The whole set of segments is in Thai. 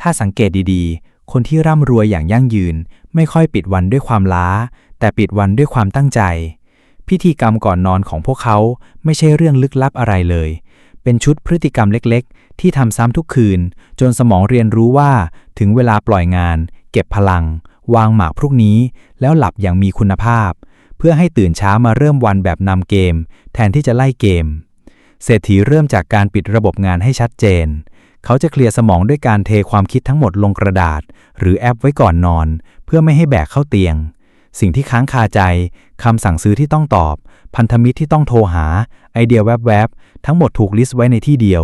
ถ้าสังเกตดีๆ คนที่ร่ำรวยอย่างยั่งยืน ไม่ค่อยปิดวันด้วยความล้า แต่ปิดวันด้วยความตั้งใจ พิธีกรรมก่อนนอนของพวกเขาไม่ใช่เรื่องลึกลับอะไรเลย เป็นชุดพฤติกรรมเล็กๆ ที่ทำซ้ำทุกคืน จนสมองเรียนรู้ว่าถึงเวลาปล่อยงาน เก็บพลัง วางหมากพรุ่งนี้ แล้วหลับอย่างมีคุณภาพ เพื่อให้ตื่นเช้ามาเริ่มวันแบบนำเกม แทนที่จะไล่เกมเศรษฐีเริ่มจากการปิดระบบงานให้ชัดเจน เขาจะเคลียร์สมองด้วยการเทความคิดทั้งหมดลงกระดาษ หรือแอปไว้ก่อนนอน เพื่อไม่ให้แบกเข้าเตียง สิ่งที่ค้างคาใจคำสั่งซื้อที่ต้องตอบ พันธมิตรที่ต้องโทรหา ไอเดียแวบๆ ทั้งหมดถูกลิสต์ไว้ในที่เดียว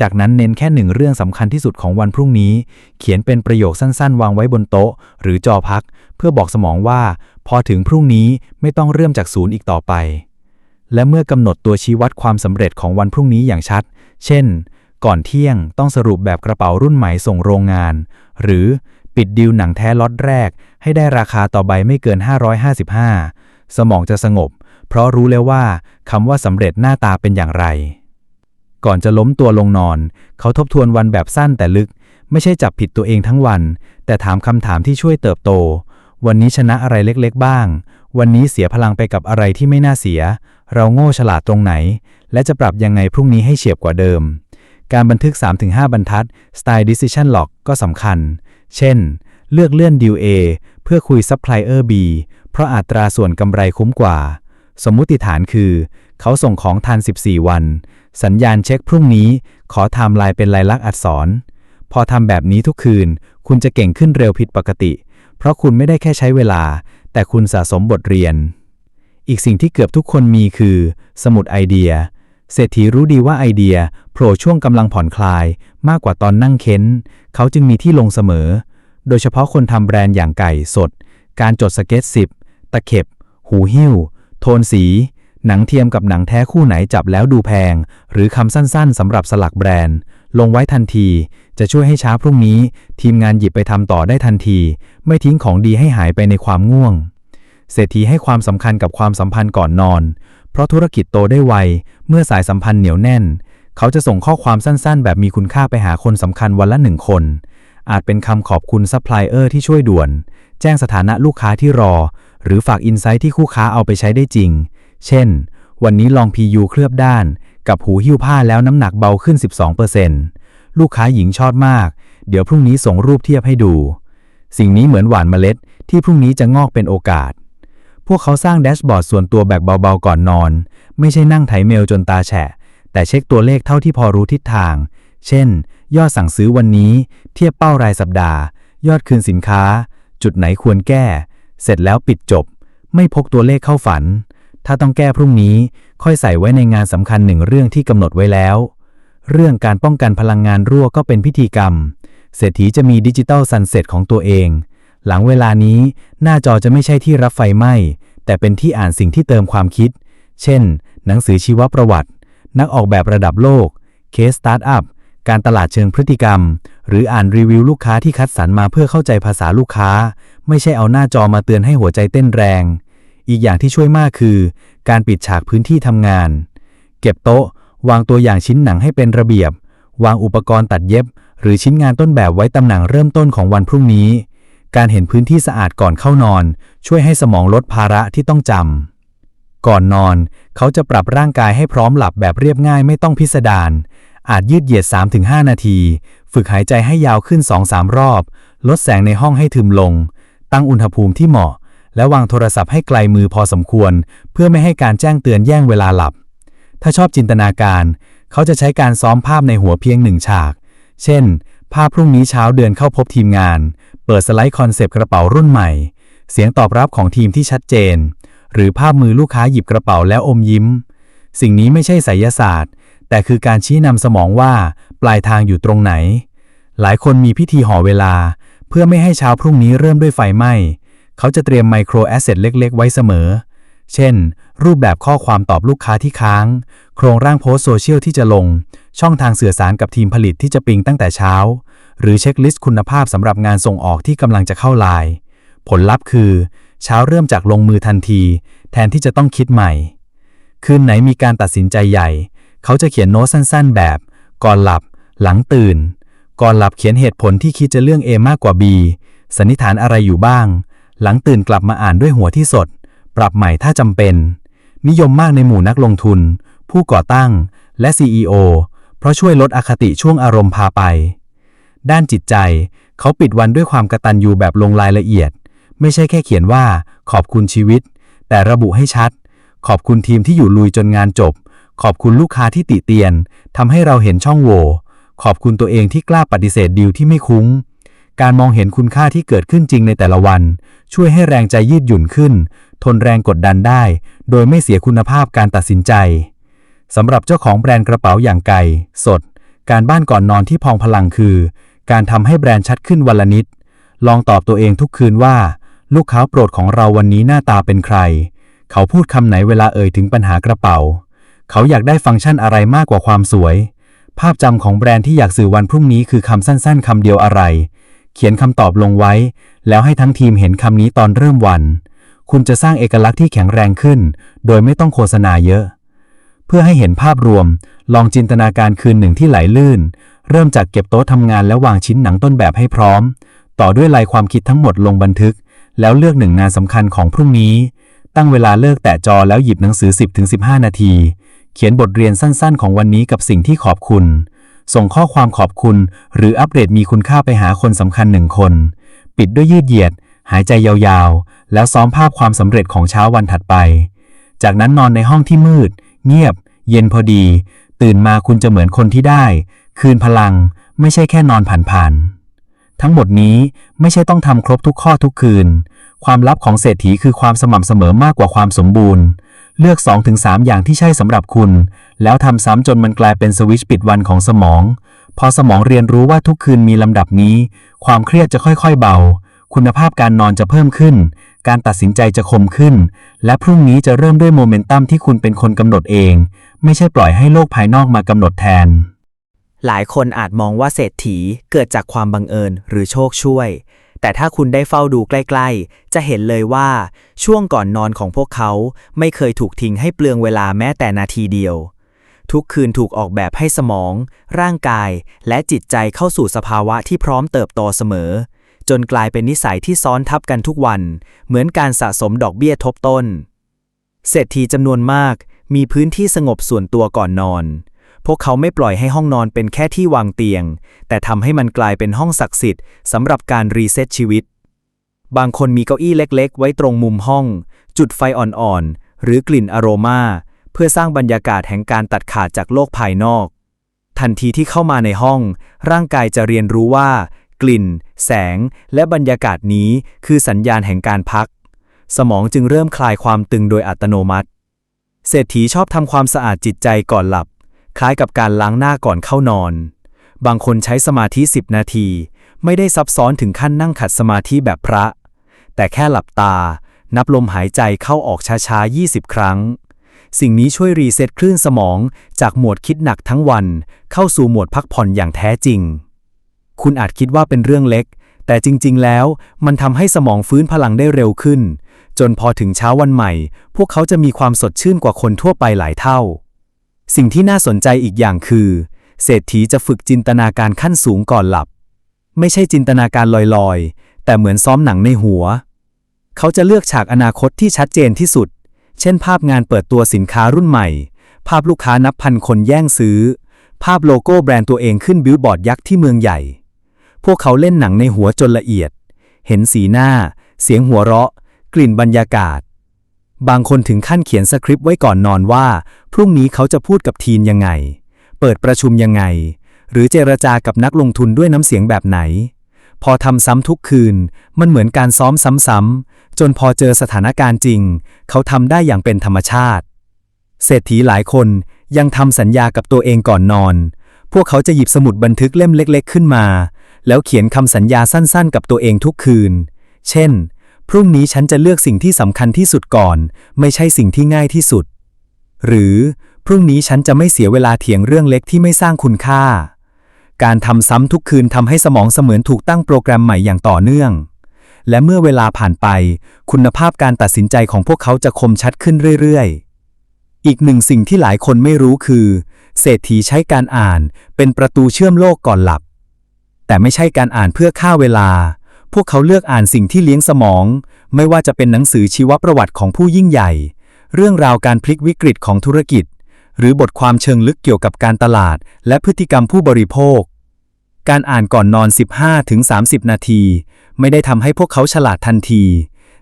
จากนั้นเน้นแค่หนึ่งเรื่องสำคัญที่สุดของวันพรุ่งนี้ เขียนเป็นประโยคสั้นๆ วางไว้บนโต๊ะ หรือจอพัก เพื่อบอกสมองว่า พอถึงพรุ่งนี้ไม่ต้องเริ่มจากศูนย์อีกต่อไปและเมื่อกำหนดตัวชี้วัดความสำเร็จของวันพรุ่งนี้อย่างชัด เช่น ก่อนเที่ยงต้องสรุปแบบกระเป๋ารุ่นใหม่ส่งโรงงาน หรือปิดดีลหนังแท้ล็อตแรก ให้ได้ราคาต่อใบไม่เกิน 555 สมองจะสงบ เพราะรู้แล้วว่าคำว่าสำเร็จหน้าตาเป็นอย่างไร ก่อนจะล้มตัวลงนอน เขาทบทวนวันแบบสั้นแต่ลึก ไม่ใช่จับผิดตัวเองทั้งวัน แต่ถามคำถามที่ช่วยเติบโต วันนี้ชนะอะไรเล็กๆบ้าง วันนี้เสียพลังไปกับอะไรที่ไม่น่าเสีย เราโง่ฉลาดตรงไหน และจะปรับยังไงพรุ่งนี้ให้เฉียบกว่าเดิม การบันทึก 3-5 บรรทัด Style Decision Log ก็สำคัญ เช่น เลือกเลื่อนดีล A เพื่อคุยซัพพลายเออร์ B เพราะอัตราส่วนกำไรคุ้มกว่า สมมุติฐานคือ เขาส่งของทัน 14 วัน สัญญาณเช็คพรุ่งนี้ ขอไทม์ไลน์เป็นลายลักษณ์อักษร พอทำแบบนี้ทุกคืน คุณจะเก่งขึ้นเร็วผิดปกติ เพราะคุณไม่ได้แค่ใช้เวลา แต่คุณสะสมบทเรียน อีกสิ่งที่เกือบทุกคนมีคือ สมุดไอเดียเศรษฐีรู้ดีว่าไอเดีย โผล่ช่วงกำลังผ่อนคลายมากกว่าตอนนั่งเค้น เขาจึงมีที่ลงเสมอ โดยเฉพาะคนทำแบรนด์อย่างไก่สด การจดสเก็ตสิบตะเข็บ หูหิ้ว โทนสี หนังเทียมกับหนังแท้คู่ไหนจับแล้วดูแพง หรือคำสั้นๆสำหรับสลักแบรนด์ ลงไว้ทันที จะช่วยให้เช้าพรุ่งนี้ ทีมงานหยิบไปทำต่อได้ทันที ไม่ทิ้งของดีให้หายไปในความง่วง เศรษฐีให้ความสำคัญกับความสัมพันธ์ก่อนนอน เพราะธุรกิจโตได้ไว เมื่อสายสัมพันธ์เหนียวแน่น เขาจะส่งข้อความสั้นๆ แบบมีคุณค่าไปหาคนสำคัญวันละหนึ่งคน อาจเป็นคำขอบคุณซัพพลายเออร์ที่ช่วยด่วน แจ้งสถานะลูกค้าที่รอ หรือฝากอินไซต์ที่คู่ค้าเอาไปใช้ได้จริง เช่น วันนี้ลอง PU เคลือบด้าน กับหูหิ้วผ้าแล้วน้ำหนักเบาขึ้น 12%ลูกค้าหญิงชอบมาก เดี๋ยวพรุ่งนี้ส่งรูปเทียบให้ดู สิ่งนี้เหมือนหวานเมล็ด ที่พรุ่งนี้จะงอกเป็นโอกาส พวกเขาสร้างแดชบอร์ดส่วนตัวแบบเบาๆก่อนนอน ไม่ใช่นั่งไถเมลจนตาแฉะ แต่เช็คตัวเลขเท่าที่พอรู้ทิศทาง เช่น ยอดสั่งซื้อวันนี้ เทียบเป้ารายสัปดาห์ ยอดคืนสินค้า จุดไหนควรแก้ เสร็จแล้วปิดจบ ไม่พกตัวเลขเข้าฝัน ถ้าต้องแก้พรุ่งนี้ค่อยใส่ไว้ในงานสำคัญหนึ่งเรื่องที่กำหนดไว้แล้วเรื่องการป้องกันพลังงานรั่วก็เป็นพิธีกรรม เศรษฐีจะมีดิจิตอลซันเซ็ตของตัวเอง หลังเวลานี้หน้าจอจะไม่ใช่ที่รับไฟไหม้ แต่เป็นที่อ่านสิ่งที่เติมความคิด เช่น หนังสือชีวประวัติ นักออกแบบระดับโลก เคสสตาร์ทอัพ การตลาดเชิงพฤติกรรม หรืออ่านรีวิวลูกค้าที่คัดสรรมาเพื่อเข้าใจภาษาลูกค้า ไม่ใช่เอาหน้าจอมาเตือนให้หัวใจเต้นแรง อีกอย่างที่ช่วยมากคือ การปิดฉากพื้นที่ทำงาน เก็บโต๊ะ วางตัวอย่างชิ้นหนังให้เป็นระเบียบ วางอุปกรณ์ตัดเย็บ หรือชิ้นงานต้นแบบไว้ตำแหน่งเริ่มต้นของวันพรุ่งนี้ การเห็นพื้นที่สะอาดก่อนเข้านอน ช่วยให้สมองลดภาระที่ต้องจำ ก่อนนอน เขาจะปรับร่างกายให้พร้อมหลับแบบเรียบง่ายไม่ต้องพิสดาร อาจยืดเหยียด 3-5 นาที ฝึกหายใจให้ยาวขึ้น 2-3 รอบ ลดแสงในห้องให้ทึมลง ตั้งอุณหภูมิที่เหมาะ และวางโทรศัพท์ให้ไกลมือพอสมควร เพื่อไม่ให้การแจ้งเตือนแย่งเวลาหลับ ถ้าชอบจินตนาการ เขาจะใช้การซ้อมภาพในหัวเพียงหนึ่งฉาก เช่น ภาพพรุ่งนี้เช้าเดินเข้าพบทีมงาน เปิดสไลด์คอนเซปต์กระเป๋ารุ่นใหม่ เสียงตอบรับของทีมที่ชัดเจน หรือภาพมือลูกค้าหยิบกระเป๋าแล้วอมยิ้ม สิ่งนี้ไม่ใช่ไสยศาสตร์ แต่คือการชี้นำสมองว่าปลายทางอยู่ตรงไหน หลายคนมีพิธีห่อเวลา เพื่อไม่ให้เช้าพรุ่งนี้เริ่มด้วยไฟไหม้เขาจะเตรียมไมโครแอสเซทเล็ก ๆ ไว้เสมอ เช่น รูปแบบข้อความตอบลูกค้าที่ค้าง โครงร่างโพสโซเชียลที่จะลง ช่องทางสื่อสารกับทีมผลิตที่จะปิงตั้งแต่เช้า หรือเช็คลิสต์คุณภาพสำหรับงานส่งออกที่กำลังจะเข้าไลน์ผลลัพธ์คือ เช้าเริ่มจากลงมือทันที แทนที่จะต้องคิดใหม่ คืนไหนมีการตัดสินใจใหญ่ เขาจะเขียนโน้ตสั้นๆ แบบ ก่อนหลับ หลังตื่น ก่อนหลับเขียนเหตุผลที่คิดจะเรื่อง A มากกว่า B สันนิษฐานอะไรอยู่บ้าง หลังตื่นกลับมาอ่านด้วยหัวที่สด ปรับใหม่ถ้าจำเป็น นิยมมากในหมู่นักลงทุน ผู้ก่อตั้ง และ CEO เพราะช่วยลดอคติช่วงอารมณ์พาไป ด้านจิตใจ เขาปิดวันด้วยความกระตันยูแบบลงรายละเอียด ไม่ใช่แค่เขียนว่า ขอบคุณชีวิต แต่ระบุให้ชัด ขอบคุณทีมที่อยู่ลุยจนงานจบ ขอบคุณลูกค้าที่ติเตียนทำให้เราเห็นช่องโหว่ขอบคุณตัวเองที่กล้าปฏิเสธดีลที่ไม่คุ้งการมองเห็นคุณค่าที่เกิดขึ้นจริงในแต่ละวัน ช่วยให้แรงใจยืดหยุ่นขึ้น ทนแรงกดดันได้ โดยไม่เสียคุณภาพการตัดสินใจสำหรับเจ้าของแบรนด์กระเป๋าอย่างไก่ สด การบ้านก่อนนอนที่พองพลังคือ การทำให้แบรนด์ชัดขึ้นวันละนิด ลองตอบตัวเองทุกคืนว่า ลูกค้าโปรดของเราวันนี้หน้าตาเป็นใคร เขาพูดคำไหนเวลาเอ่ยถึงปัญหากระเป๋า เขาอยากได้ฟังก์ชันอะไรมากกว่าความสวย ภาพจำของแบรนด์ที่อยากสื่อวันพรุ่งนี้คือคำสั้นๆคำเดียวอะไร เขียนคำตอบลงไว้ แล้วให้ทั้งทีมเห็นคำนี้ตอนเริ่มวัน คุณจะสร้างเอกลักษณ์ที่แข็งแรงขึ้น โดยไม่ต้องโฆษณาเยอะ เพื่อให้เห็นภาพรวม ลองจินตนาการคืนหนึ่งที่ไหลลื่น เริ่มจากเก็บโต๊ะทำงานและวางชิ้นหนังต้นแบบให้พร้อม ต่อด้วยลายความคิดทั้งหมดลงบันทึก แล้วเลือกหนึ่งงานสำคัญของพรุ่งนี้ ตั้งเวลาเลิกแตะจอแล้วหยิบหนังสือ 10-15 นาที เขียนบทเรียนสั้นๆ ของวันนี้กับสิ่งที่ขอบคุณ ส่งข้อความขอบคุณ หรืออัปเดตมีคุณค่าไปหาคนสำคัญหนึ่งคน ปิดด้วยยืดเหยียด หายใจยาวๆ แล้วซ้อมภาพความสำเร็จของเช้าวันถัดไป จากนั้นนอนในห้องที่มืด เงียบ เย็นพอดี ตื่นมาคุณจะเหมือนคนที่ได้ คืนพลัง ไม่ใช่แค่นอนผ่านๆ ทั้งหมดนี้ไม่ใช่ต้องทำครบทุกข้อทุกคืน ความลับของเศรษฐีคือความสม่ำเสมอมากกว่าความสมบูรณ์ เลือก 2-3 อย่างที่ใช่สำหรับคุณ แล้วทำซ้ำจนมันกลายเป็นสวิตช์ปิดวันของสมอง พอสมองเรียนรู้ว่าทุกคืนมีลำดับนี้ ความเครียดจะค่อยๆเบา คุณภาพการนอนจะเพิ่มขึ้น การตัดสินใจจะคมขึ้น และพรุ่งนี้จะเริ่มด้วยโมเมนตัมที่คุณเป็นคนกำหนดเอง ไม่ใช่ปล่อยให้โลกภายนอกมากำหนดแทน หลายคนอาจมองว่าเศรษฐีเกิดจากความบังเอิญหรือโชคช่วย แต่ถ้าคุณได้เฝ้าดูใกล้ ๆ จะเห็นเลยว่าช่วงก่อนนอนของพวกเขาไม่เคยถูกทิ้งให้เปลืองเวลาแม้แต่นาทีเดียว ทุกคืนถูกออกแบบให้สมอง ร่างกาย และจิตใจเข้าสู่สภาวะที่พร้อมเติบโตเสมอ จนกลายเป็นนิสัยที่ซ้อนทับกันทุกวัน เหมือนการสะสมดอกเบี้ยทบต้น เศรษฐีจำนวนมากมีพื้นที่สงบส่วนตัวก่อนนอน พวกเขาไม่ปล่อยให้ห้องนอนเป็นแค่ที่วางเตียง แต่ทำให้มันกลายเป็นห้องศักดิ์สิทธิ์สำหรับการรีเซ็ตชีวิต บางคนมีเก้าอี้เล็ก ๆ ไว้ตรงมุมห้อง จุดไฟอ่อนๆ หรือกลิ่นอโรมาเพื่อสร้างบรรยากาศแห่งการตัดขาดจากโลกภายนอก ทันทีที่เข้ามาในห้อง ร่างกายจะเรียนรู้ว่า กลิ่น แสง และบรรยากาศนี้คือสัญญาณแห่งการพัก สมองจึงเริ่มคลายความตึงโดยอัตโนมัติ เศรษฐีชอบทำความสะอาดจิตใจก่อนหลับ คล้ายกับการล้างหน้าก่อนเข้านอน บางคนใช้สมาธิ 10 นาที ไม่ได้ซับซ้อนถึงขั้นนั่งขัดสมาธิแบบพระ แต่แค่หลับตา นับลมหายใจเข้าออกช้าๆ 20 ครั้ง สิ่งนี้ช่วยรีเซ็ตคลื่นสมองจากโหมดคิดหนักทั้งวัน เข้าสู่โหมดพักผ่อนอย่างแท้จริง คุณอาจคิดว่าเป็นเรื่องเล็ก แต่จริงๆ แล้วมันทำให้สมองฟื้นพลังได้เร็วขึ้น จนพอถึงเช้าวันใหม่ พวกเขาจะมีความสดชื่นกว่าคนทั่วไปหลายเท่า สิ่งที่น่าสนใจอีกอย่างคือ เศรษฐีจะฝึกจินตนาการขั้นสูงก่อนหลับ ไม่ใช่จินตนาการลอยๆ แต่เหมือนซ้อมหนังในหัว เขาจะเลือกฉากอนาคตที่ชัดเจนที่สุด เช่น ภาพงานเปิดตัวสินค้ารุ่นใหม่ ภาพลูกค้านับพันคนแย่งซื้อ ภาพโลโก้แบรนด์ตัวเองขึ้นบิลบอร์ดยักษ์ที่เมืองใหญ่ พวกเขาเล่นหนังในหัวจนละเอียด เห็นสีหน้า เสียงหัวเราะ กลิ่นบรรยากาศ บางคนถึงขั้นเขียนสคริปต์ไว้ก่อนนอนว่า พรุ่งนี้เขาจะพูดกับทีมยังไง เปิดประชุมยังไง หรือเจรจากับนักลงทุนด้วยน้ำเสียงแบบไหน พอทำซ้ำทุกคืน มันเหมือนการซ้อมซ้ำๆจนพอเจอสถานการณ์จริง เขาทำได้อย่างเป็นธรรมชาติ เศรษฐีหลายคนยังทำสัญญากับตัวเองก่อนนอน พวกเขาจะหยิบสมุดบันทึกเล่มเล็ก ๆ ขึ้นมา แล้วเขียนคำสัญญาสั้นๆ กับตัวเองทุกคืน เช่น พรุ่งนี้ฉันจะเลือกสิ่งที่สำคัญที่สุดก่อน ไม่ใช่สิ่งที่ง่ายที่สุด หรือพรุ่งนี้ฉันจะไม่เสียเวลาเถียงเรื่องเล็กที่ไม่สร้างคุณค่า การทำซ้ำทุกคืนทำให้สมองเสมือนถูกตั้งโปรแกรมใหม่อย่างต่อเนื่อง และเมื่อเวลาผ่านไป คุณภาพการตัดสินใจของพวกเขาจะคมชัดขึ้นเรื่อยๆ อีกหนึ่งสิ่งที่หลายคนไม่รู้คือ เศรษฐีใช้การอ่านเป็นประตูเชื่อมโลกก่อนหลับ แต่ไม่ใช่การอ่านเพื่อฆ่าเวลา พวกเขาเลือกอ่านสิ่งที่เลี้ยงสมอง ไม่ว่าจะเป็นหนังสือชีวประวัติของผู้ยิ่งใหญ่ เรื่องราวการพลิกวิกฤตของธุรกิจ หรือบทความเชิงลึกเกี่ยวกับการตลาด และพฤติกรรมผู้บริโภค การอ่านก่อนนอน 15-30 นาที ไม่ได้ทำให้พวกเขาฉลาดทันที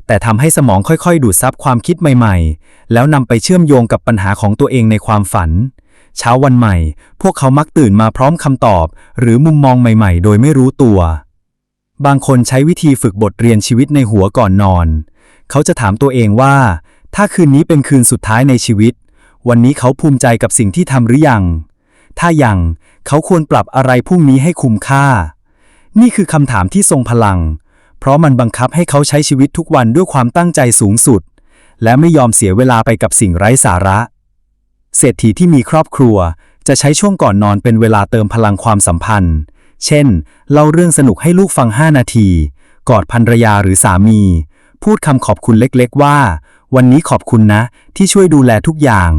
แต่ทำให้สมองค่อยๆ ดูดซับความคิดใหม่ๆ แล้วนำไปเชื่อมโยงกับปัญหาของตัวเองในความฝัน เช้าวันใหม่ พวกเขามักตื่นมาพร้อมคำตอบ หรือมุมมองใหม่ ๆ โดยไม่รู้ตัว บางคนใช้วิธีฝึกบทเรียนชีวิตในหัวก่อนนอน เขาจะถามตัวเองว่า ถ้าคืนนี้เป็นคืนสุดท้ายในชีวิต วันนี้เขาภูมิใจกับสิ่งที่ทำหรือยัง ถ้ายัง เขาควรปรับอะไรพรุ่งนี้ให้คุ้มค่า นี่คือคำถามที่ทรงพลัง เพราะมันบังคับให้เขาใช้ชีวิตทุกวันด้วยความตั้งใจสูงสุด และไม่ยอมเสียเวลาไปกับสิ่งไร้สาระ เศรษฐีที่มีครอบครัวจะใช้ช่วงก่อนนอนเป็นเวลาเติมพลังความสัมพันธ์ เช่น เล่าเรื่องสนุกให้ลูกฟัง 5 นาที กอดภรรยาหรือสามี พูดคำขอบคุณเล็กๆว่า วันนี้ขอบคุณนะ ที่ช่วยดูแลทุกอย่าง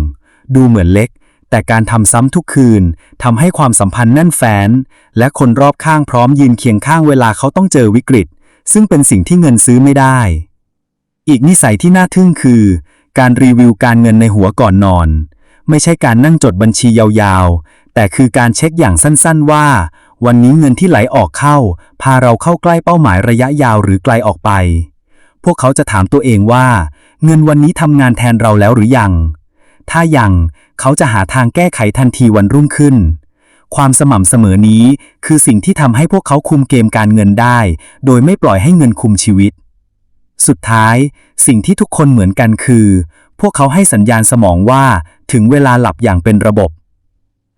ดูเหมือนเล็ก แต่การทำซ้ำทุกคืนทำให้ความสัมพันธ์แน่นแฟ้นและคนรอบข้างพร้อมยืนเคียงข้างเวลาเขาต้องเจอวิกฤต ซึ่งเป็นสิ่งที่เงินซื้อไม่ได้ อีกนิสัยที่น่าทึ่งคือ การรีวิวการเงินในหัวก่อนนอน ไม่ใช่การนั่งจดบัญชียาวๆ แต่คือการเช็คอย่างสั้นๆว่า วันนี้เงินที่ไหลออกเข้า พาเราเข้าใกล้เป้าหมายระยะยาวหรือไกลออกไป พวกเขาจะถามตัวเองว่า เงินวันนี้ทำงานแทนเราแล้วหรือยัง ถ้ายัง เขาจะหาทางแก้ไขทันทีวันรุ่งขึ้น ความสม่ำเสมอนี้คือสิ่งที่ทำให้พวกเขาคุมเกมการเงินได้ โดยไม่ปล่อยให้เงินคุมชีวิต สุดท้าย สิ่งที่ทุกคนเหมือนกันคือ พวกเขาให้สัญญาณสมองว่า ถึงเวลาหลับอย่างเป็นระบบ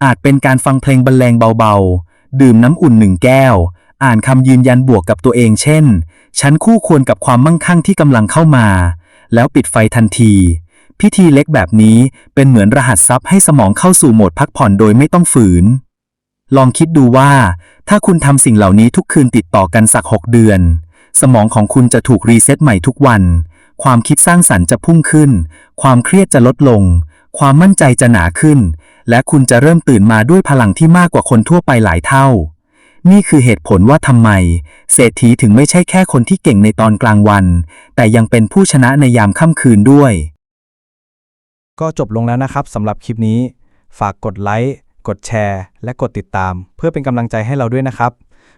อาจเป็นการฟังเพลงบรรเลงเบาๆ ดื่มน้ำอุ่นหนึ่งแก้ว อ่านคำยืนยันบวกกับตัวเองเช่น ฉันคู่ควรกับความมั่งคั่งที่กำลังเข้ามา แล้วปิดไฟทันที พิธีเล็กแบบนี้เป็นเหมือนรหัสซับให้สมองเข้าสู่โหมดพักผ่อนโดยไม่ต้องฝืน ลองคิดดูว่า ถ้าคุณทำสิ่งเหล่านี้ทุกคืนติดต่อกันสัก6เดือน สมองของคุณจะถูกรีเซ็ตใหม่ทุกวัน ความคิดสร้างสรรค์จะพุ่งขึ้น ความเครียดจะลดลง ความมั่นใจจะหนาขึ้น และคุณจะเริ่มตื่นมาด้วยพลังที่มากกว่าคนทั่วไปหลายเท่า นี่คือเหตุผลว่าทำไม เศรษฐีถึงไม่ใช่แค่คนที่เก่งในตอนกลางวัน แต่ยังเป็นผู้ชนะในยามค่ำคืนด้วย ก็จบลงแล้วนะครับสำหรับคลิปนี้ ฝากกดไลค์กดแชร์ และกดติดตาม เพื่อเป็นกำลังใจให้เราด้วยนะครับ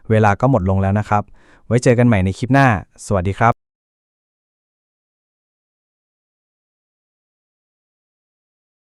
เวลาก็หมดลงแล้วนะครับ ไว้เจอกันใหม่ในคลิปหน้า สวัสดีครับ